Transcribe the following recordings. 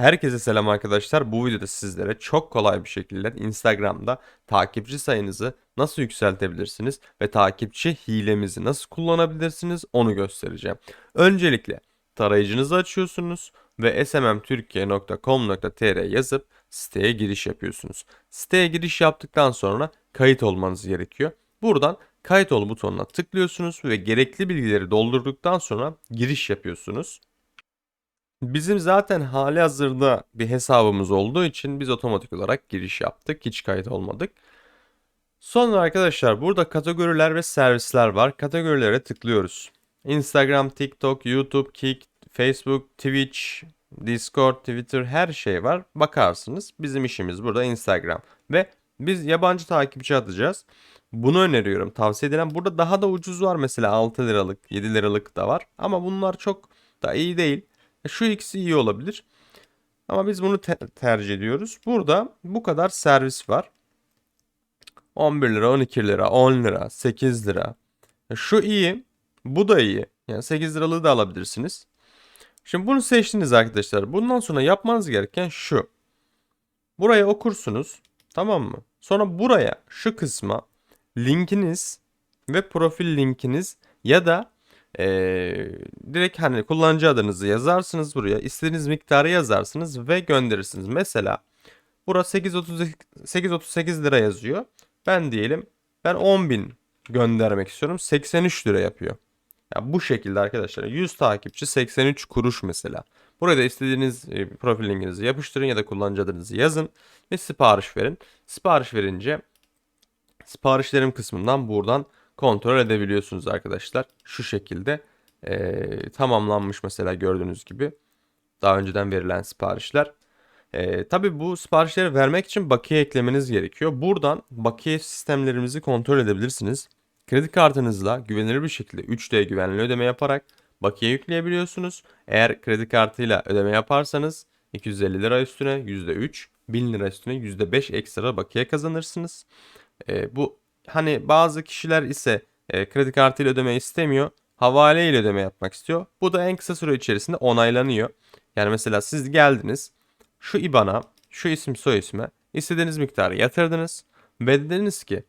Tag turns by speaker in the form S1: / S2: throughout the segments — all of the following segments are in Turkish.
S1: Herkese selam arkadaşlar. Bu videoda sizlere çok kolay bir şekilde Instagram'da takipçi sayınızı nasıl yükseltebilirsiniz ve takipçi hilemizi nasıl kullanabilirsiniz onu göstereceğim. Öncelikle tarayıcınızı açıyorsunuz ve smmtürkiye.com.tr yazıp siteye giriş yapıyorsunuz. Siteye giriş yaptıktan sonra kayıt olmanız gerekiyor. Buradan kayıt ol butonuna tıklıyorsunuz ve gerekli bilgileri doldurduktan sonra giriş yapıyorsunuz. Bizim zaten hali hazırda bir hesabımız olduğu için biz otomatik olarak giriş yaptık. Hiç kayıt olmadık. Sonra arkadaşlar burada kategoriler ve servisler var. Kategorilere tıklıyoruz. Instagram, TikTok, YouTube, Kik, Facebook, Twitch, Discord, Twitter her şey var. Bakarsınız. Bizim işimiz burada Instagram. Ve biz yabancı takipçi atacağız. Bunu öneriyorum. Tavsiye edilen. Burada daha da ucuz var mesela 6 liralık, 7 liralık da var. Ama bunlar çok da iyi değil. E, Şu ikisi iyi olabilir. Ama biz bunu te- tercih ediyoruz. Burada bu kadar servis var. 11 lira, 12 lira, 10 lira, 8 lira. E, Şu iyi. Bu da iyi. Yani 8 liralığı da alabilirsiniz. Şimdi bunu seçtiniz arkadaşlar. Bundan sonra yapmanız gereken şu. Buraya okursunuz. Tamam mı? Sonra buraya şu kısma linkiniz ve profil linkiniz ya da eee, direkt hani kullanıcı adınızı yazarsınız buraya. istediğiniz miktarı yazarsınız ve gönderirsiniz. Mesela burası 8.38 8.38 lira yazıyor. Ben diyelim ben 10.000 göndermek istiyorum. 83 lira yapıyor. Ya bu şekilde arkadaşlar 100 takipçi 83 kuruş mesela. Buraya da istediğiniz e, profil linkinizi yapıştırın ya da kullanıcı adınızı yazın ve sipariş verin. Sipariş verince siparişlerim kısmından buradan kontrol edebiliyorsunuz arkadaşlar. Şu şekilde e, tamamlanmış mesela gördüğünüz gibi daha önceden verilen siparişler. E, tabii bu siparişleri vermek için bakiye eklemeniz gerekiyor. Buradan bakiye sistemlerimizi kontrol edebilirsiniz. Kredi kartınızla güvenilir bir şekilde 3D güvenli ödeme yaparak bakiye yükleyebiliyorsunuz. Eğer kredi kartıyla ödeme yaparsanız 250 lira üstüne %3, 1000 lira üstüne %5 ekstra bakiye kazanırsınız. E, bu hani bazı kişiler ise e, kredi kartıyla ödeme istemiyor. Havale ile ödeme yapmak istiyor. Bu da en kısa süre içerisinde onaylanıyor. Yani mesela siz geldiniz. Şu IBAN'a, şu isim soy isme istediğiniz miktarı yatırdınız. Ve dediniz ki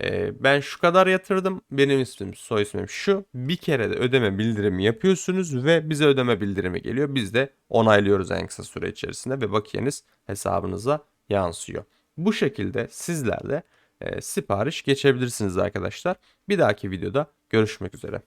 S1: e, ben şu kadar yatırdım. Benim ismim soy ismim şu. Bir kere de ödeme bildirimi yapıyorsunuz ve bize ödeme bildirimi geliyor. Biz de onaylıyoruz en kısa süre içerisinde ve bakiyeniz hesabınıza yansıyor. Bu şekilde sizler de sipariş geçebilirsiniz arkadaşlar. Bir dahaki videoda görüşmek üzere.